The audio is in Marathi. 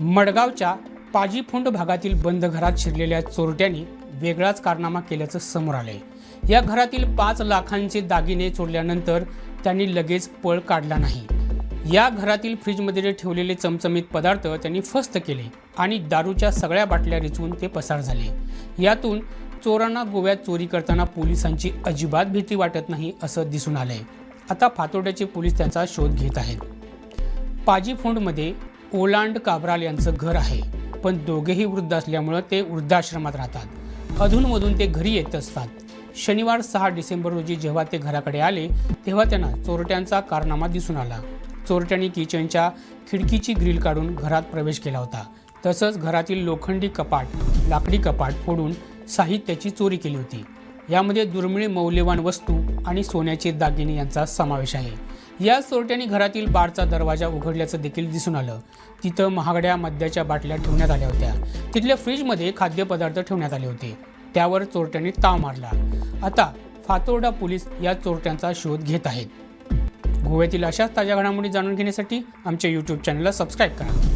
मडगावच्या पाजीफुंड भागातील बंद घरात शिरलेल्या चोरट्यांनी वेगळाच कारनामा केल्याचं समोर आलंय. या घरातील पाच लाखांचे दागिने चोरल्यानंतर त्यांनी लगेच पळ काढला नाही. या घरातील फ्रीजमध्ये ठेवलेले चमचमीत पदार्थ त्यांनी फस्त केले आणि दारूच्या सगळ्या बाटल्या रिचवून ते पसार झाले. यातून चोरांना गोव्यात चोरी करताना पोलिसांची अजिबात भीती वाटत नाही असं दिसून आलंय. आता फातोड्याचे पोलीस त्यांचा शोध घेत आहेत. पाजीफोंडमध्ये ओलांड काबराल यांचं घर आहे. पण दोघेही वृद्ध असल्यामुळं ते वृद्धाश्रमात राहतात. अधूनमधून ते घरी येत असतात. शनिवार सहा डिसेंबर रोजी जेव्हा ते घराकडे आले तेव्हा त्यांना चोरट्यांचा कारनामा दिसून आला. चोरट्यांनी किचनच्या खिडकीची ग्रिल काढून घरात प्रवेश केला होता. तसंच घरातील लोखंडी कपाट लाकडी कपाट फोडून साहित्याची चोरी केली होती. यामध्ये दुर्मिळ मौल्यवान वस्तू आणि सोन्याचे दागिने यांचा समावेश आहे. या चोरट्याने घरातील बारचा दरवाजा उघडल्याचं देखील दिसून आलं. तिथं महागड्या मद्याच्या बाटल्या ठेवण्यात आल्या होत्या. तिथल्या फ्रीजमध्ये खाद्यपदार्थ ठेवण्यात आले होते. त्यावर चोरट्यांनी ताव मारला. आता फातोर्डा पोलीस या चोरट्यांचा शोध घेत आहेत. गोव्यातील अशाच ताज्या घडामोडी जाणून घेण्यासाठी आमच्या यूट्यूब चॅनलला सबस्क्राईब करा.